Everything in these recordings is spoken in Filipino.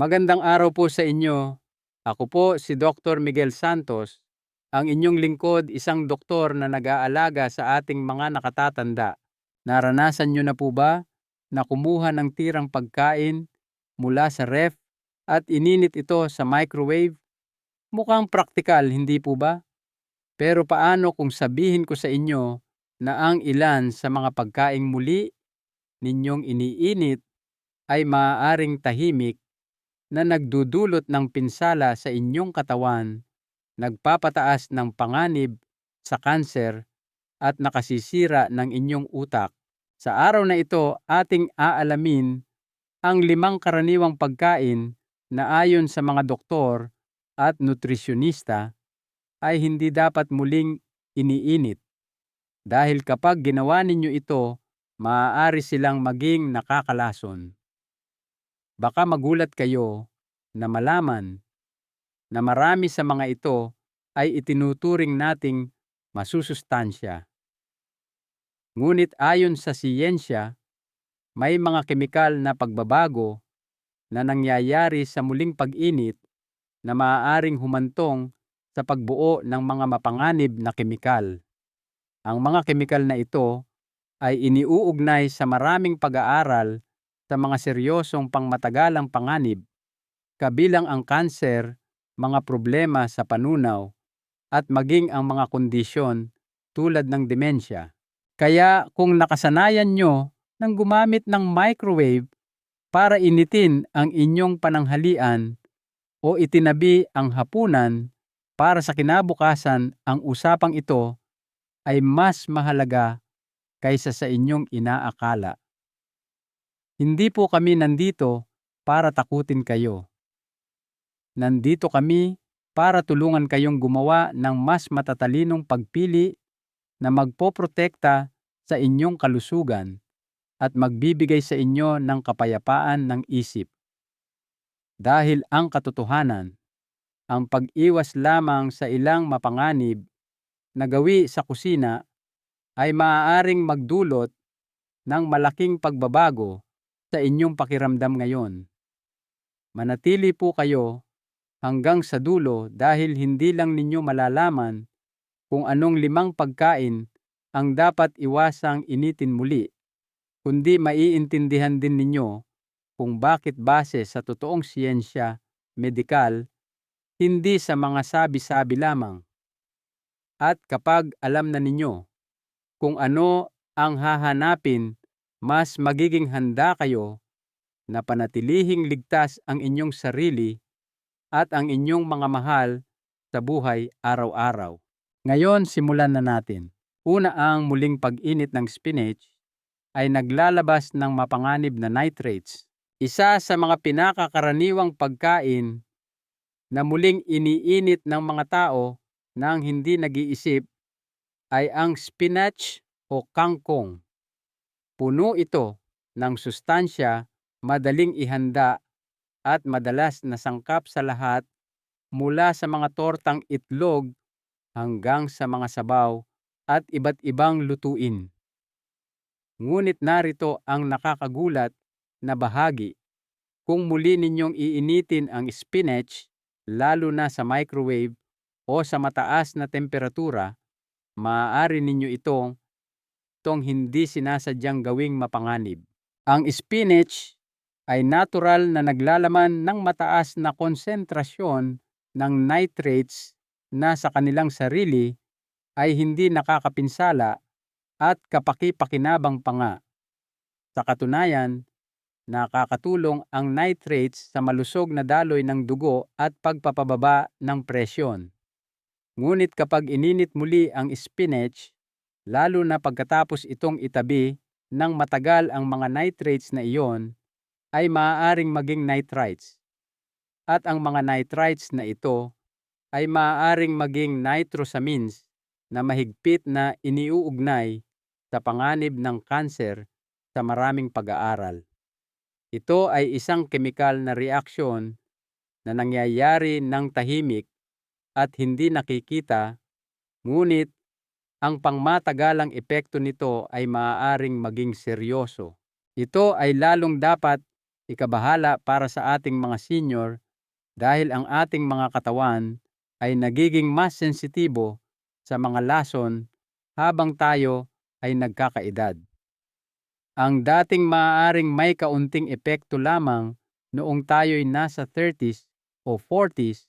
Magandang araw po sa inyo. Ako po si Dr. Miguel Santos, ang inyong lingkod, isang doktor na nag-aalaga sa ating mga nakatatanda. Naranasan nyo na po ba na kumuha ng tirang pagkain mula sa ref at ininit ito sa microwave? Mukhang praktikal, hindi po ba? Pero paano kung sabihin ko sa inyo na ang ilan sa mga pagkaing muli ninyong iniinit ay maaaring tahimik na nagdudulot ng pinsala sa inyong katawan, nagpapataas ng panganib sa kanser at nakasisira ng inyong utak. Sa araw na ito, ating aalamin ang limang karaniwang pagkain na ayon sa mga doktor at nutrisyonista ay hindi dapat muling iniinit. Dahil kapag ginawa ninyo ito, maaari silang maging nakakalason. Baka magulat kayo na malaman na marami sa mga ito ay itinuturing nating masusustansya. Ngunit ayon sa siyensya, may mga kemikal na pagbabago na nangyayari sa muling pag-init na maaaring humantong sa pagbuo ng mga mapanganib na kemikal. Ang mga kemikal na ito ay iniuugnay sa maraming pag-aaral sa mga seryosong pangmatagalang panganib, kabilang ang kanser, mga problema sa panunaw, at maging ang mga kondisyon tulad ng demensya. Kaya kung nakasanayan nyo ng gumamit ng microwave para initin ang inyong pananghalian o itinabi ang hapunan para sa kinabukasan ang usapang ito ay mas mahalaga kaysa sa inyong inaakala. Hindi po kami nandito para takutin kayo. Nandito kami para tulungan kayong gumawa ng mas matatalinong pagpili na magpoprotekta sa inyong kalusugan at magbibigay sa inyo ng kapayapaan ng isip. Dahil ang katotohanan, ang pag-iwas lamang sa ilang mapanganib na gawi sa kusina ay maaaring magdulot ng malaking pagbabago sa inyong pakiramdam ngayon. Manatili po kayo hanggang sa dulo dahil hindi lang ninyo malalaman kung anong limang pagkain ang dapat iwasang initin muli, kundi maiintindihan din ninyo kung bakit base sa totoong siyensya, medikal, hindi sa mga sabi-sabi lamang. At kapag alam na ninyo kung ano ang hahanapin, mas magiging handa kayo na panatilihing ligtas ang inyong sarili at ang inyong mga mahal sa buhay araw-araw. Ngayon, simulan na natin. Una ang muling pag-init ng spinach ay naglalabas ng mapanganib na nitrates isa sa mga pinakakaraniwang pagkain na muling iniinit ng mga tao nang hindi nag-iisip ay ang spinach o kangkong. Puno ito ng sustansya, madaling ihanda at madalas nasangkap sa lahat mula sa mga tortang itlog hanggang sa mga sabaw at iba't ibang lutuin. Ngunit narito ang nakakagulat na bahagi. Kung muli ninyong iinitin ang spinach, lalo na sa microwave o sa mataas na temperatura, maaari ninyo itong itong hindi sinasadyang gawing mapanganib. Ang spinach ay natural na naglalaman ng mataas na konsentrasyon ng nitrates na sa kanilang sarili ay hindi nakakapinsala at kapaki-pakinabang pa nga. Sa katunayan, nakakatulong ang nitrates sa malusog na daloy ng dugo at pagpapababa ng presyon. Ngunit kapag ininit muli ang spinach, lalo na pagkatapos itong itabi ng matagal ang mga nitrates na iyon, ay maaaring maging nitrites. At ang mga nitrites na ito ay maaaring maging nitrosamines na mahigpit na iniuugnay sa panganib ng kanser sa maraming pag-aaral. Ito ay isang kemikal na reaksyon na nangyayari ng tahimik at hindi nakikita, ngunit ang pangmatagalang epekto nito ay maaaring maging seryoso. Ito ay lalong dapat ikabahala para sa ating mga senior dahil ang ating mga katawan ay nagiging mas sensitibo sa mga lason habang tayo ay nagkakaedad. Ang dating maaaring may kaunting epekto lamang noong tayo'y nasa 30s o 40s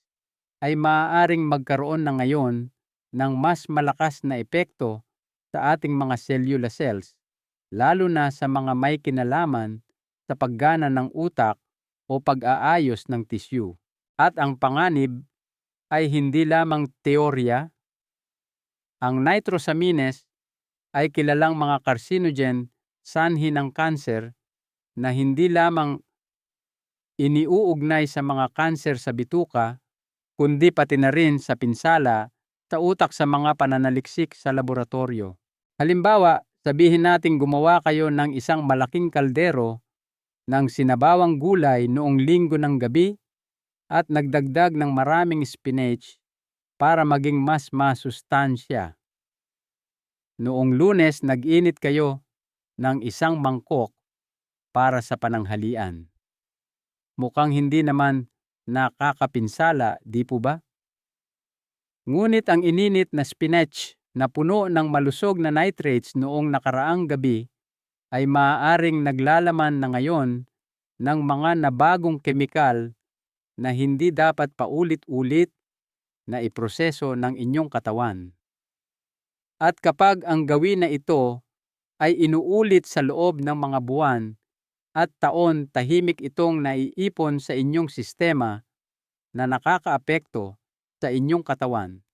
ay maaaring magkaroon na ngayon ng mas malakas na epekto sa ating mga cellular cells, lalo na sa mga may kinalaman sa paggana ng utak o pag-aayos ng tissue. At ang panganib ay hindi lamang teorya. Ang nitrosamines ay kilalang mga carcinogen sanhi ng kanser na hindi lamang iniuugnay sa mga kanser sa bituka, kundi pati na rin sa pinsala sa utak sa mga pananaliksik sa laboratorio. Halimbawa, sabihin nating gumawa kayo ng isang malaking kaldero ng sinabawang gulay noong linggo ng gabi at nagdagdag ng maraming spinach para maging mas masustansya. Noong lunes, nag-init kayo ng isang mangkok para sa pananghalian. Mukhang hindi naman nakakapinsala, di po ba? Ngunit ang ininit na spinach na puno ng malusog na nitrates noong nakaraang gabi ay maaaring naglalaman na ngayon ng mga nabagong kemikal na hindi dapat paulit-ulit na iproseso ng inyong katawan. At kapag ang gawin na ito ay inuulit sa loob ng mga buwan at taon tahimik itong naiipon sa inyong sistema na nakakaapekto sa inyong katawan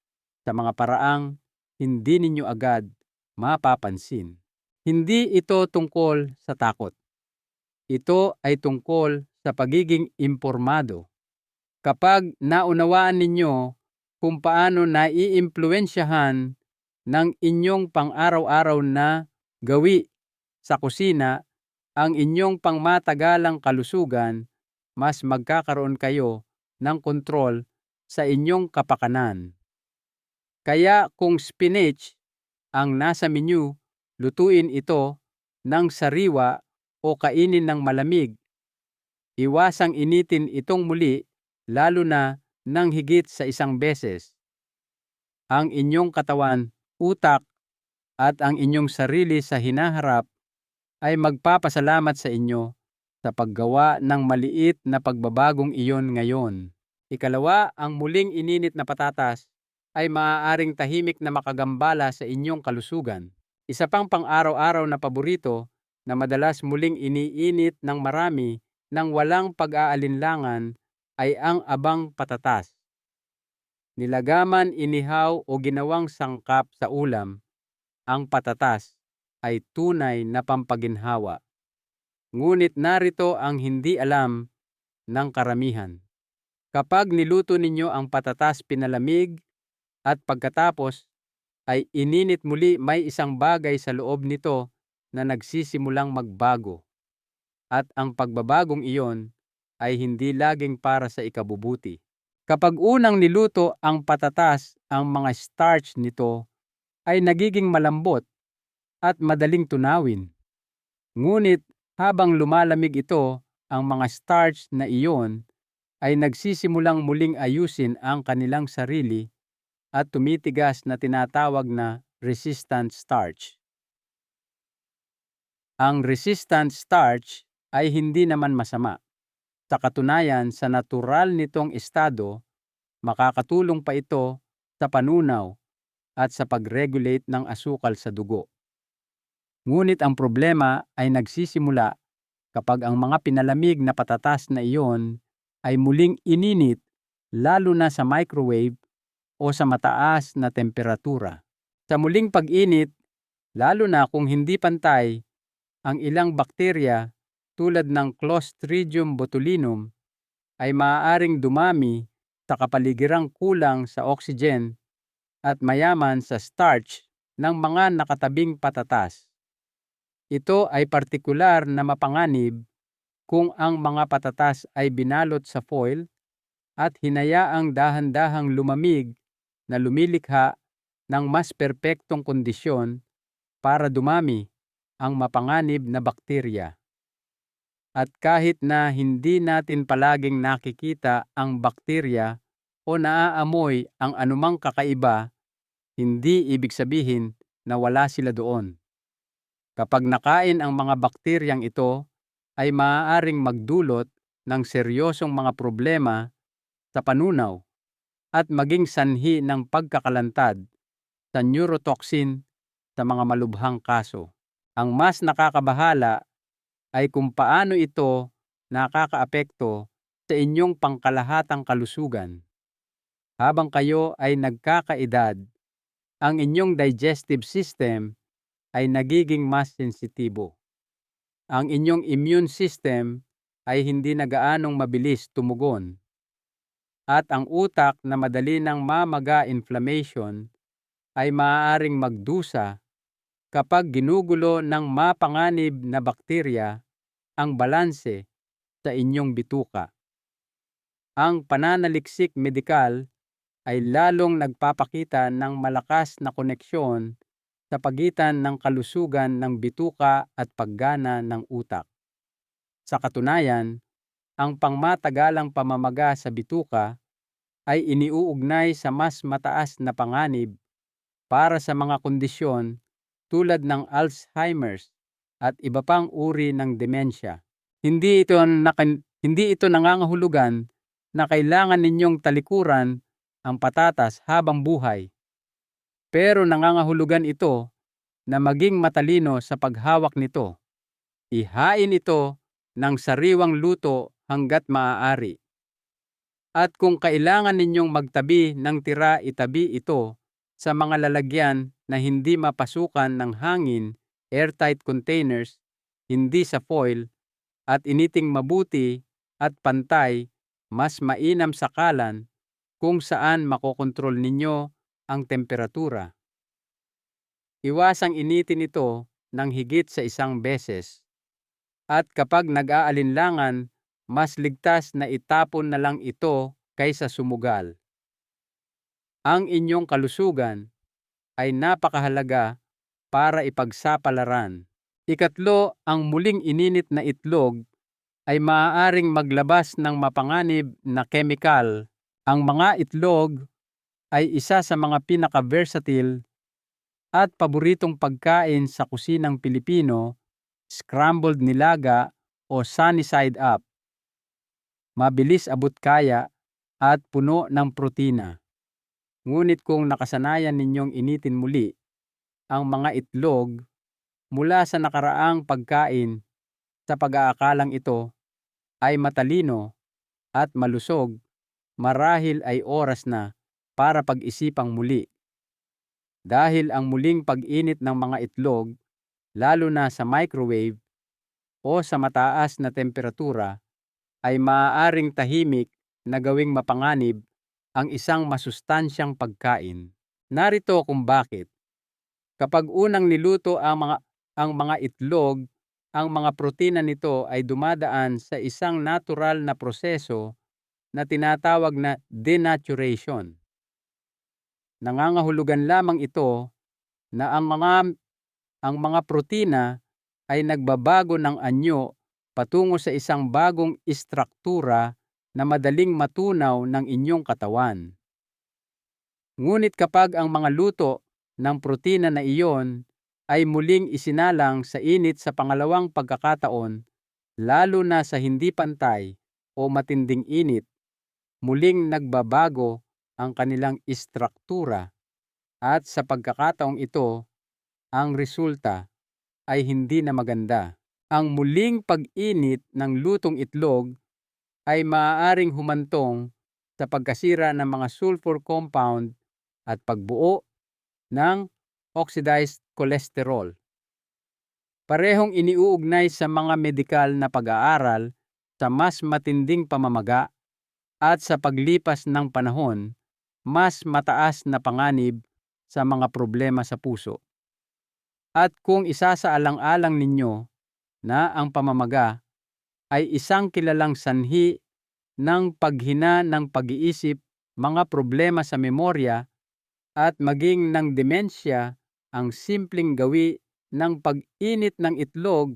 sa mga paraang hindi ninyo agad mapapansin. Hindi ito tungkol sa takot. Ito ay tungkol sa pagiging impormado. Kapag naunawaan ninyo kung paano naiimpluensyahan ng inyong pang-araw-araw na gawi sa kusina ang inyong pangmatagalang kalusugan, mas magkakaroon kayo ng kontrol sa inyong kapakanan. Kaya kung spinach ang nasa menu, lutuin ito ng sariwa o kainin ng malamig. Iwasang initin itong muli lalo na ng higit sa isang beses. Ang inyong katawan, utak, at ang inyong sarili sa hinaharap ay magpapasalamat sa inyo sa paggawa ng maliit na pagbabagong iyon ngayon. Ikalawa, ang muling ininit na patatas ay maaaring tahimik na makagambala sa inyong kalusugan. Isa pang pang-araw-araw na paborito na madalas muling iniinit ng marami nang walang pag-aalinlangan ay ang abang patatas. Nilagaman, inihaw o ginawang sangkap sa ulam, ang patatas ay tunay na pampaginhawa. Ngunit narito ang hindi alam ng karamihan. Kapag niluto ninyo ang patatas pinalamig at pagkatapos ay ininit muli may isang bagay sa loob nito na nagsisimulang magbago. At ang pagbabagong iyon ay hindi laging para sa ikabubuti. Kapag unang niluto ang patatas, ang mga starch nito ay nagiging malambot at madaling tunawin. Ngunit habang lumalamig ito, ang mga starch na iyon ay nagsisimulang muling ayusin ang kanilang sarili at tumitigas na tinatawag na resistant starch. Ang resistant starch ay hindi naman masama. Sa katunayan, sa natural nitong estado, makakatulong pa ito sa panunaw at sa pag-regulate ng asukal sa dugo. Ngunit ang problema ay nagsisimula kapag ang mga pinalamig na patatas na iyon ay muling ininit lalo na sa microwave o sa mataas na temperatura. Sa muling pag-init, lalo na kung hindi pantay, ang ilang bakterya tulad ng Clostridium botulinum ay maaaring dumami sa kapaligirang kulang sa oxygen at mayaman sa starch ng mga nakatabing patatas. Ito ay partikular na mapanganib kung ang mga patatas ay binalot sa foil at hinayaang dahan-dahang lumamig na lumilikha ng mas perpektong kondisyon para dumami ang mapanganib na bakterya. At kahit na hindi natin palaging nakikita ang bakterya o naaamoy ang anumang kakaiba, hindi ibig sabihin na wala sila doon. Kapag nakain ang mga bakteryang ito, ay maaaring magdulot ng seryosong mga problema sa panunaw at maging sanhi ng pagkakalantad sa neurotoxin sa mga malubhang kaso. Ang mas nakakabahala ay kung paano ito nakakaapekto sa inyong pangkalahatang kalusugan. Habang kayo ay nagkakaedad, ang inyong digestive system ay nagiging mas sensitibo. Ang inyong immune system ay hindi na gaanong mabilis tumugon. At ang utak na madali ng mamaga inflammation ay maaaring magdusa kapag ginugulo ng mapanganib na bakterya ang balanse sa inyong bituka. Ang pananaliksik medikal ay lalong nagpapakita ng malakas na koneksyon sa pagitan ng kalusugan ng bituka at paggana ng utak. Sa katunayan, ang pangmatagalang pamamaga sa bituka ay iniuugnay sa mas mataas na panganib para sa mga kondisyon tulad ng Alzheimer's at iba pang uri ng demensya. Hindi ito, nakan, hindi ito nangangahulugan na kailangan ninyong talikuran ang patatas habang buhay. Pero nangangahulugan ito na maging matalino sa paghawak nito. Ihain ito ng sariwang luto hanggat maaari. At kung kailangan ninyong magtabi ng tira itabi ito sa mga lalagyan na hindi mapasukan ng hangin, airtight containers, hindi sa foil, at initing mabuti at pantay, mas mainam sa kalan kung saan makokontrol ninyo ang temperatura. Iwasang initin ito ng higit sa isang beses. At kapag nag-aalinlangan, mas ligtas na itapon na lang ito kaysa sumugal. Ang inyong kalusugan ay napakahalaga para ipagsapalaran. Ikatlo, ang muling ininit na itlog ay maaaring maglabas ng mapanganib na kemikal ang mga itlog ay isa sa mga pinaka-versatile at paboritong pagkain sa kusinang Pilipino, scrambled nilaga o sunny side up. Mabilis abot kaya at puno ng protina. Ngunit kung nakasanayan ninyong initin muli ang mga itlog mula sa nakaraang pagkain sa pag-aakalang ito ay matalino at malusog marahil ay oras na para pag-isipang muli. Dahil ang muling pag-init ng mga itlog, lalo na sa microwave o sa mataas na temperatura, ay maaaring tahimik na gawing mapanganib ang isang masustansyang pagkain. Narito kung bakit. Kapag unang niluto ang mga, ang mga itlog, ang mga protina nito ay dumadaan sa isang natural na proseso na tinatawag na denaturation. Nangangahulugan lamang ito na ang mga ang mga protina ay nagbabago ng anyo patungo sa isang bagong istruktura na madaling matunaw ng inyong katawan. Ngunit kapag ang mga luto ng protina na iyon ay muling isinalang sa init sa pangalawang pagkakataon, lalo na sa hindi pantay o matinding init, muling nagbabago ang kanilang istruktura at sa pagkakataong ito, ang resulta ay hindi na maganda. Ang muling pag-init ng lutong itlog ay maaaring humantong sa pagkasira ng mga sulfur compound at pagbuo ng oxidized cholesterol. Parehong iniuugnay sa mga medikal na pag-aaral sa mas matinding pamamaga at sa paglipas ng panahon, mas mataas na panganib sa mga problema sa puso. At kung isasaalang-alang ninyo na ang pamamaga ay isang kilalang sanhi ng paghina ng pag-iisip, mga problema sa memorya, at maging ng demensya, ang simpleng gawi ng pag-init ng itlog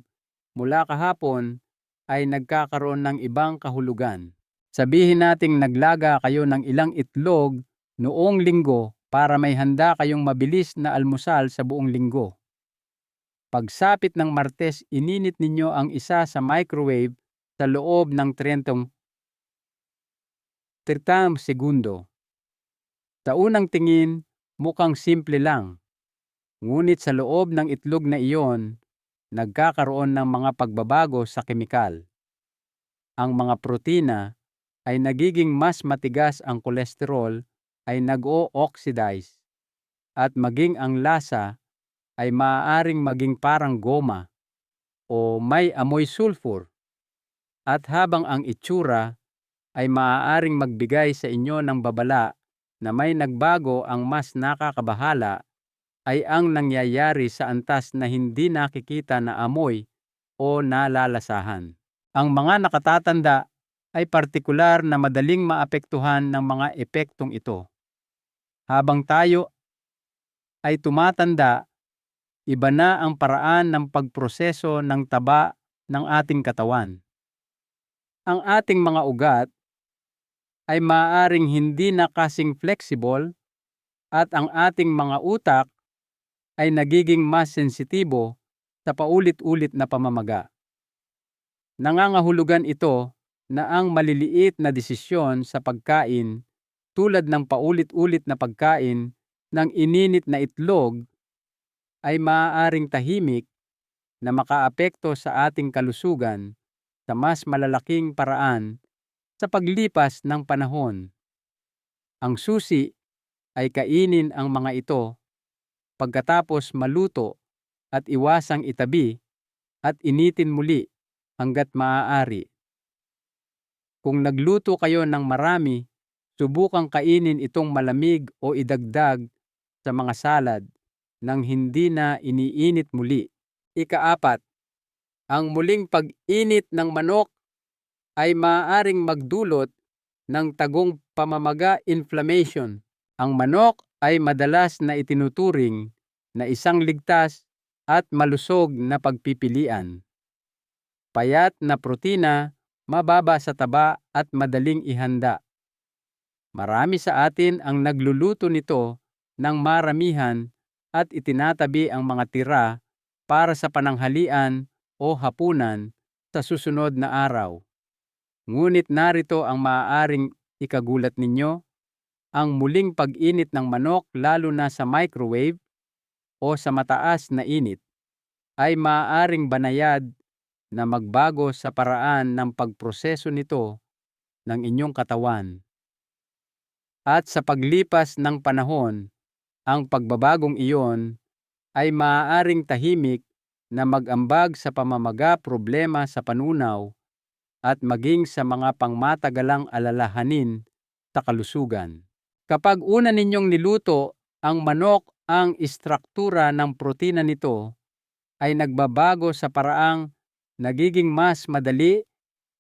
mula kahapon ay nagkakaroon ng ibang kahulugan. Sabihin nating naglaga kayo ng ilang itlog noong linggo para may handa kayong mabilis na almusal sa buong linggo. Pagsapit ng Martes, ininit ninyo ang isa sa microwave sa loob ng 30 30 segundo. Sa unang tingin, mukhang simple lang. Ngunit sa loob ng itlog na iyon, nagkakaroon ng mga pagbabago sa kemikal. Ang mga protina ay nagiging mas matigas ang kolesterol ay nag-o-oxidize at maging ang lasa ay maaaring maging parang goma o may amoy sulfur. At habang ang itsura ay maaaring magbigay sa inyo ng babala na may nagbago ang mas nakakabahala ay ang nangyayari sa antas na hindi nakikita na amoy o nalalasahan. Ang mga nakatatanda ay partikular na madaling maapektuhan ng mga epektong ito. Habang tayo ay tumatanda, iba na ang paraan ng pagproseso ng taba ng ating katawan. Ang ating mga ugat ay maaaring hindi na kasing flexible at ang ating mga utak ay nagiging mas sensitibo sa paulit-ulit na pamamaga. Nangangahulugan ito na ang maliliit na desisyon sa pagkain tulad ng paulit-ulit na pagkain ng ininit na itlog ay maaaring tahimik na makaapekto sa ating kalusugan sa mas malalaking paraan sa paglipas ng panahon. Ang susi ay kainin ang mga ito pagkatapos maluto at iwasang itabi at initin muli hanggat maaari. Kung nagluto kayo ng marami, subukang kainin itong malamig o idagdag sa mga salad nang hindi na iniinit muli. Ikaapat, ang muling pag-init ng manok ay maaaring magdulot ng tagong pamamaga inflammation. Ang manok ay madalas na itinuturing na isang ligtas at malusog na pagpipilian. Payat na protina, mababa sa taba at madaling ihanda. Marami sa atin ang nagluluto nito ng maramihan at itinatabi ang mga tira para sa pananghalian o hapunan sa susunod na araw. Ngunit narito ang maaaring ikagulat ninyo, ang muling pag-init ng manok lalo na sa microwave o sa mataas na init ay maaaring banayad na magbago sa paraan ng pagproseso nito ng inyong katawan. At sa paglipas ng panahon, ang pagbabagong iyon ay maaaring tahimik na mag-ambag sa pamamaga problema sa panunaw at maging sa mga pangmatagalang alalahanin sa kalusugan. Kapag una ninyong niluto ang manok ang istruktura ng protina nito ay nagbabago sa paraang nagiging mas madali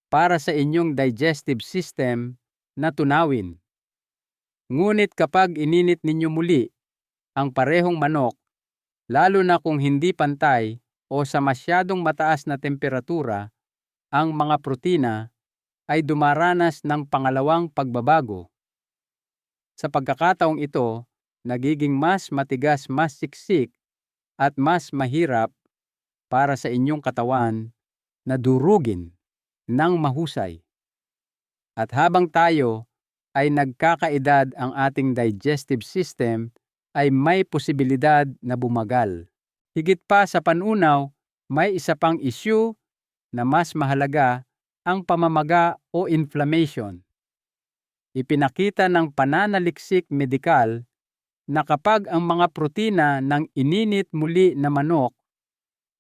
para sa inyong digestive system na tunawin. Ngunit kapag ininit ninyo muli ang parehong manok, lalo na kung hindi pantay o sa masyadong mataas na temperatura, ang mga protina ay dumaranas ng pangalawang pagbabago. Sa pagkakataong ito, nagiging mas matigas, mas siksik at mas mahirap para sa inyong katawan na durugin ng mahusay. At habang tayo ay nagkakaedad ang ating digestive system ay may posibilidad na bumagal. Higit pa sa panunaw, may isa pang issue na mas mahalaga ang pamamaga o inflammation. Ipinakita ng pananaliksik medikal na kapag ang mga protina ng ininit muli na manok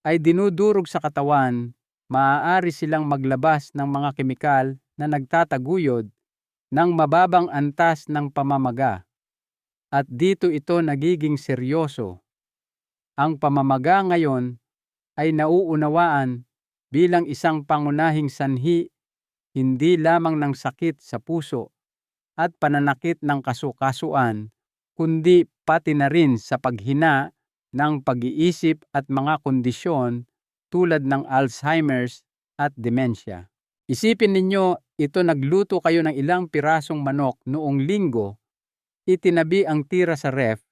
ay dinudurog sa katawan, maaari silang maglabas ng mga kemikal na nagtataguyod ng mababang antas ng pamamaga. At dito ito nagiging seryoso. Ang pamamaga ngayon ay nauunawaan bilang isang pangunahing sanhi hindi lamang ng sakit sa puso at pananakit ng kasukasuan, kundi pati na rin sa paghina ng pag-iisip at mga kondisyon tulad ng Alzheimer's at demensya. Isipin ninyo, ito nagluto kayo ng ilang pirasong manok noong linggo, itinabi ang tira sa ref,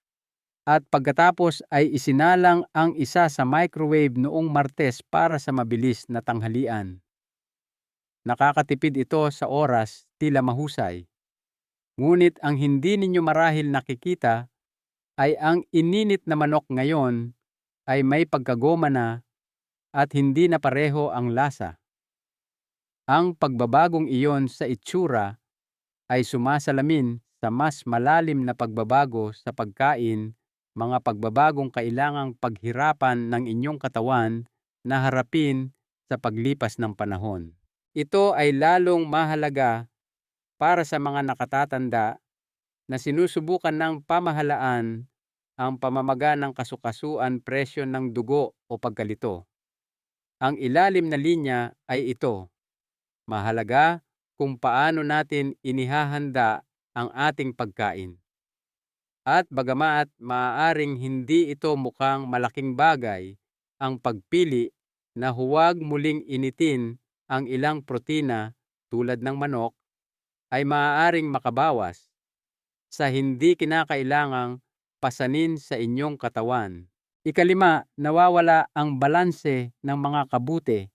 at pagkatapos ay isinalang ang isa sa microwave noong Martes para sa mabilis na tanghalian. Nakakatipid ito sa oras, tila mahusay. Ngunit ang hindi ninyo marahil nakikita ay ang ininit na manok ngayon ay may pagkagoma na at hindi na pareho ang lasa. Ang pagbabagong iyon sa itsura ay sumasalamin sa mas malalim na pagbabago sa pagkain, mga pagbabagong kailangang paghirapan ng inyong katawan na harapin sa paglipas ng panahon. Ito ay lalong mahalaga para sa mga nakatatanda na sinusubukan ng pamahalaan ang pamamaga ng kasukasuan presyon ng dugo o pagkalito. Ang ilalim na linya ay ito. Mahalaga kung paano natin inihahanda ang ating pagkain. At bagamat maaaring hindi ito mukhang malaking bagay, ang pagpili na huwag muling initin ang ilang protina tulad ng manok ay maaaring makabawas sa hindi kinakailangang pasanin sa inyong katawan. Ikalima, nawawala ang balanse ng mga kabute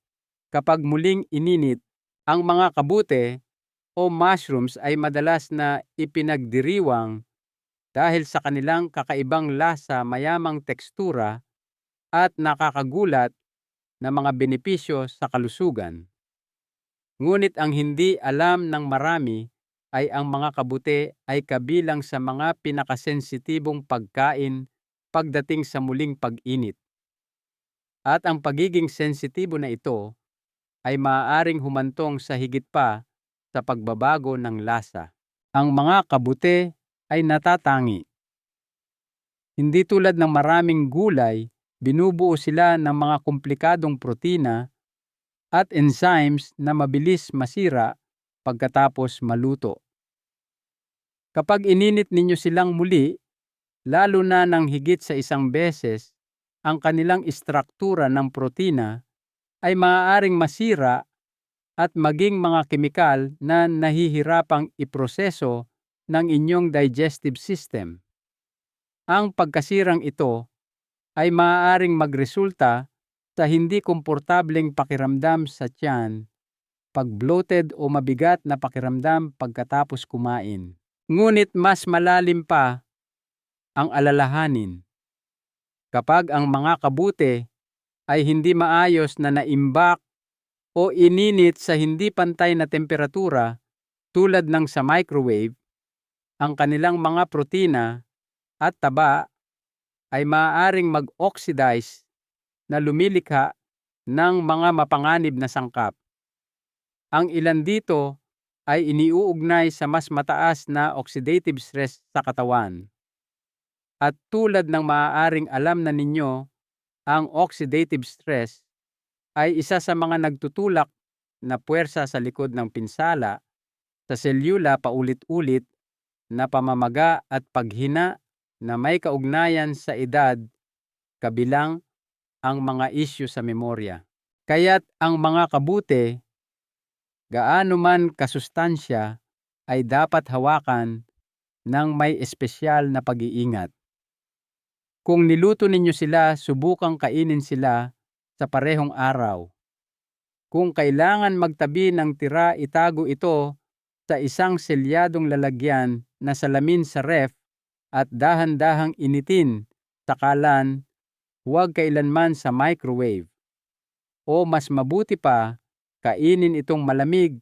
kapag muling ininit ang mga kabute o mushrooms ay madalas na ipinagdiriwang dahil sa kanilang kakaibang lasa, mayamang tekstura at nakakagulat na mga benepisyo sa kalusugan. Ngunit ang hindi alam ng marami ay ang mga kabute ay kabilang sa mga pinakasensitibong pagkain pagdating sa muling pag-init. At ang pagiging sensitibo na ito ay maaaring humantong sa higit pa sa pagbabago ng lasa. Ang mga kabute ay natatangi. Hindi tulad ng maraming gulay, binubuo sila ng mga komplikadong protina at enzymes na mabilis masira pagkatapos maluto. Kapag ininit ninyo silang muli, lalo na ng higit sa isang beses, ang kanilang istruktura ng protina ay maaaring masira at maging mga kemikal na nahihirapang iproseso ng inyong digestive system. Ang pagkasirang ito ay maaaring magresulta sa hindi komportableng pakiramdam sa tiyan, pag-bloated o mabigat na pakiramdam pagkatapos kumain. Ngunit mas malalim pa ang alalahanin. Kapag ang mga kabute ay hindi maayos na naimbak o ininit sa hindi pantay na temperatura tulad ng sa microwave, ang kanilang mga protina at taba ay maaaring mag-oxidize na lumilikha ng mga mapanganib na sangkap. Ang ilan dito ay iniuugnay sa mas mataas na oxidative stress sa katawan. At tulad ng maaaring alam na ninyo ang oxidative stress ay isa sa mga nagtutulak na puwersa sa likod ng pinsala sa selula paulit-ulit na pamamaga at paghina na may kaugnayan sa edad kabilang ang mga isyu sa memorya. Kaya't ang mga kabute, gaano man kasustansya, ay dapat hawakan ng may espesyal na pag-iingat. Kung niluto ninyo sila, subukang kainin sila sa parehong araw. Kung kailangan magtabi ng tira, itago ito sa isang selyadong lalagyan na salamin sa ref at dahan-dahang initin sa kalan, huwag kailanman sa microwave. O mas mabuti pa, kainin itong malamig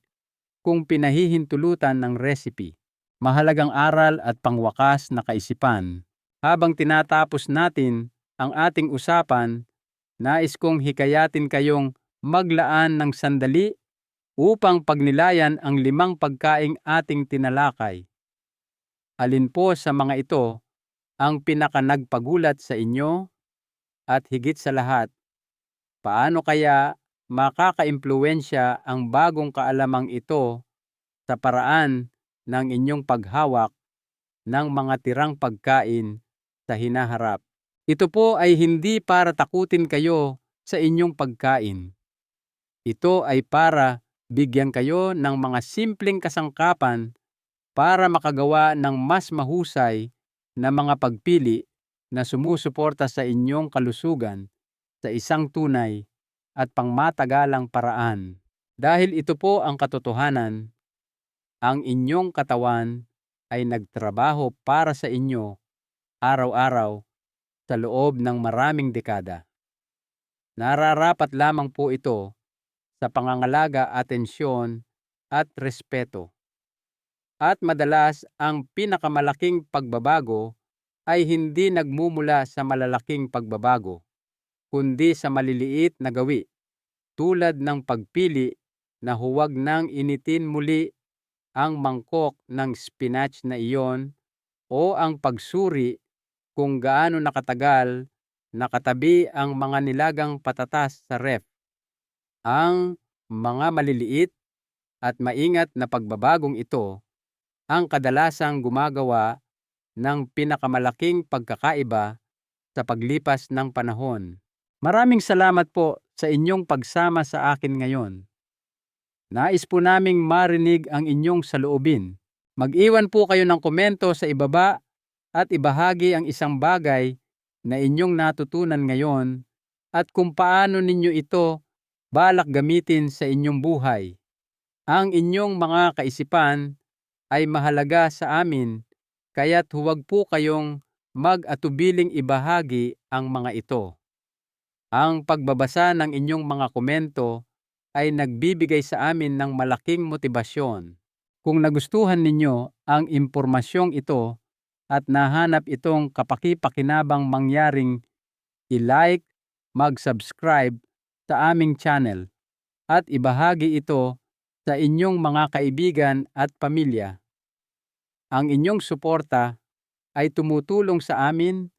kung pinahihintulutan ng recipe. Mahalagang aral at pangwakas na kaisipan. Habang tinatapos natin ang ating usapan, nais kong hikayatin kayong maglaan ng sandali upang pagnilayan ang limang pagkaing ating tinalakay. Alin po sa mga ito ang pinakanagpagulat sa inyo? At higit sa lahat, paano kaya makakaimpluwensya ang bagong kaalamang ito sa paraan ng inyong paghawak ng mga tirang pagkain sa hinaharap. Ito po ay hindi para takutin kayo sa inyong pagkain. Ito ay para bigyan kayo ng mga simpleng kasangkapan para makagawa ng mas mahusay na mga pagpili na sumusuporta sa inyong kalusugan sa isang tunay at pangmatagalang paraan. Dahil ito po ang katotohanan, ang inyong katawan ay nagtrabaho para sa inyo araw-araw sa loob ng maraming dekada. Nararapat lamang po ito sa pangangalaga, atensyon at respeto. At madalas ang pinakamalaking pagbabago ay hindi nagmumula sa malalaking pagbabago, kundi sa maliliit na gawi tulad ng pagpili na huwag nang initin muli ang mangkok ng spinach na iyon o ang pagsuri kung gaano nakatagal nakatabi ang mga nilagang patatas sa ref. Ang mga maliliit at maingat na pagbabagong ito ang kadalasang gumagawa ng pinakamalaking pagkakaiba sa paglipas ng panahon. Maraming salamat po sa inyong pagsama sa akin ngayon. Nais po naming marinig ang inyong saloobin. Mag-iwan po kayo ng komento sa ibaba at ibahagi ang isang bagay na inyong natutunan ngayon at kung paano ninyo ito balak gamitin sa inyong buhay. Ang inyong mga kaisipan ay mahalaga sa amin kaya't huwag po kayong mag-atubiling ibahagi ang mga ito. Ang pagbabasa ng inyong mga komento ay nagbibigay sa amin ng malaking motibasyon. Kung nagustuhan ninyo ang impormasyong ito at nahanap itong kapaki-pakinabang mangyaring i-like, mag-subscribe sa aming channel at ibahagi ito sa inyong mga kaibigan at pamilya. Ang inyong suporta ay tumutulong sa amin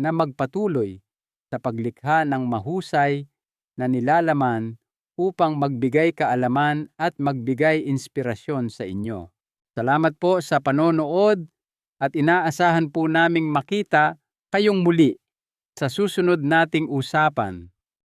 na magpatuloy sa paglikha ng mahusay na nilalaman upang magbigay kaalaman at magbigay inspirasyon sa inyo. Salamat po sa panonood at inaasahan po naming makita kayong muli sa susunod nating usapan.